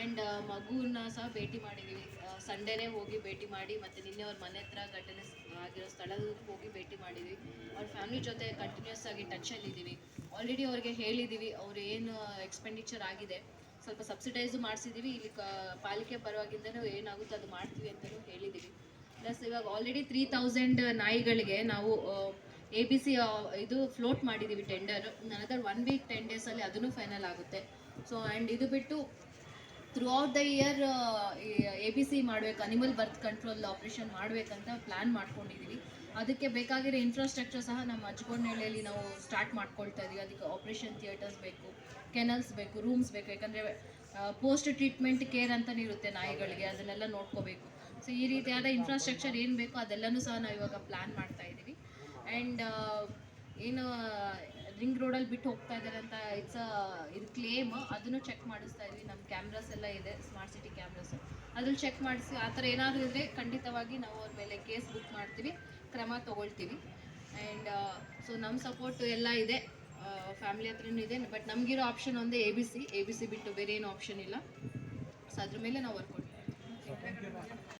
And ಮಗುನ ಸಹ ಭೇಟಿ ಮಾಡಿದ್ದೀವಿ ಸಂಡೇನೇ ಹೋಗಿ ಭೇಟಿ ಮಾಡಿ ಮತ್ತು ನಿನ್ನೆ ಅವ್ರ ಮನೆ ಹತ್ರ ಘಟನೆ ಆಗಿರೋ ಸ್ಥಳಕ್ಕೆ ಹೋಗಿ ಭೇಟಿ ಮಾಡಿದ್ವಿ. ಅವ್ರ ಫ್ಯಾಮಿಲಿ ಜೊತೆ ಕಂಟಿನ್ಯೂಸ್ ಆಗಿ ಟಚಲ್ಲಿದ್ದೀವಿ ಆಲ್ರೆಡಿ ಅವ್ರಿಗೆ ಹೇಳಿದ್ದೀವಿ ಅವ್ರು ಏನು ಎಕ್ಸ್ಪೆಂಡಿಚರ್ ಆಗಿದೆ. ಸ್ವಲ್ಪ ಸಬ್ಸಿಡೈಸು ಮಾಡಿಸಿದ್ದೀವಿ ಇಲ್ಲಿ ಕ, ಪಾಲಿಕೆ ಪರವಾಗಿಂದನೂ ಏನಾಗುತ್ತೋ ಅದು ಮಾಡ್ತೀವಿ ಅಂತಲೂ ಹೇಳಿದ್ದೀವಿ ಪ್ಲಸ್ ಇವಾಗ ಆಲ್ರೆಡಿ ತ್ರೀ ತೌಸಂಡ್ ನಾಯಿಗಳಿಗೆ ನಾವು ಎ ಬಿ ಸಿ ಇದು ಫ್ಲೋಟ್ ಮಾಡಿದ್ದೀವಿ tender another one week ten ಡೇಸಲ್ಲಿ ಅದನ್ನು ಫೈನಲ್ ಆಗುತ್ತೆ. ಸೊ ಆ್ಯಂಡ್ ಇದು ಬಿಟ್ಟು throughout the year A B C ಮಾಡ್ಬೇಕು ಅನಿಮಲ್ ಬರ್ತ್ ಕಂಟ್ರೋಲ್ ಆಪ್ರೇಷನ್ ಮಾಡಬೇಕಂತ ಪ್ಲ್ಯಾನ್ ಮಾಡ್ಕೊಂಡಿದ್ದೀವಿ ಅದಕ್ಕೆ ಬೇಕಾಗಿರೋ ಇನ್ಫ್ರಾಸ್ಟ್ರಕ್ಚರ್ ಸಹ ನಮ್ಮ ಅಜ್ಗೋಡ್ನಹಳ್ಳಿಯಲ್ಲಿ ನಾವು ಸ್ಟಾರ್ಟ್ ಮಾಡ್ಕೊಳ್ತಾ ಇದೀವಿ. ಅದಕ್ಕೆ ಆಪ್ರೇಷನ್ ಥಿಯೇಟರ್ಸ್ ಬೇಕು ಕೆನಲ್ಸ್ ಬೇಕು ರೂಮ್ಸ್ ಬೇಕು. ಯಾಕಂದರೆ ಪೋಸ್ಟ್ ಟ್ರೀಟ್ಮೆಂಟ್ ಕೇರ್ ಅಂತಲೇ ಇರುತ್ತೆ ನಾಯಿಗಳಿಗೆ, ಅದನ್ನೆಲ್ಲ ನೋಡ್ಕೋಬೇಕು. ಸೊ ಈ ರೀತಿಯಾದ ಇನ್ಫ್ರಾಸ್ಟ್ರಕ್ಚರ್ ಏನು ಬೇಕೋ ಅದೆಲ್ಲನೂ ಸಹ ನಾವು ಇವಾಗ ಪ್ಲ್ಯಾನ್ ಮಾಡ್ತಾ ಇದ್ದೀವಿ ಆ್ಯಂಡ್ ಏನು ರಿಂಗ್ ರೋಡಲ್ಲಿ ಬಿಟ್ಟು ಹೋಗ್ತಾ ಇದ್ದಾರೆ ಅಂತ ಇಟ್ಸ್ ಇದು ಕ್ಲೇಮ್ ಅದನ್ನು ಚೆಕ್ ಮಾಡಿಸ್ತಾ ಇದ್ವಿ. ನಮ್ಮ ಕ್ಯಾಮ್ರಾಸ್ ಎಲ್ಲ ಇದೆ ಸ್ಮಾರ್ಟ್ ಸಿಟಿ ಕ್ಯಾಮ್ರಾಸ್ ಅದ್ರಲ್ಲಿ ಚೆಕ್ ಮಾಡಿಸಿ, ಆ ಥರ ಏನಾದರೂ ಇದ್ದರೆ ಖಂಡಿತವಾಗಿ ನಾವು ಅವ್ರ ಮೇಲೆ ಕೇಸ್ ಬುಕ್ ಮಾಡ್ತೀವಿ, ಕ್ರಮ ತಗೊಳ್ತೀವಿ. ಆ್ಯಂಡ್ ಸೊ ನಮ್ಮ ಸಪೋರ್ಟ್ ಎಲ್ಲ ಇದೆ. ಫ್ಯಾಮಿಲಿ ಹತ್ರನೂ ಇದೆ ಬಟ್ ನಮಗಿರೋ ಆಪ್ಷನ್ ಒಂದೇ A B C A B C ಬಿಟ್ಟು ಬೇರೆ ಏನು ಆಪ್ಷನ್ ಇಲ್ಲ. ಸೊ ಅದ್ರ ಮೇಲೆ ನಾವು ವರ್ಕ್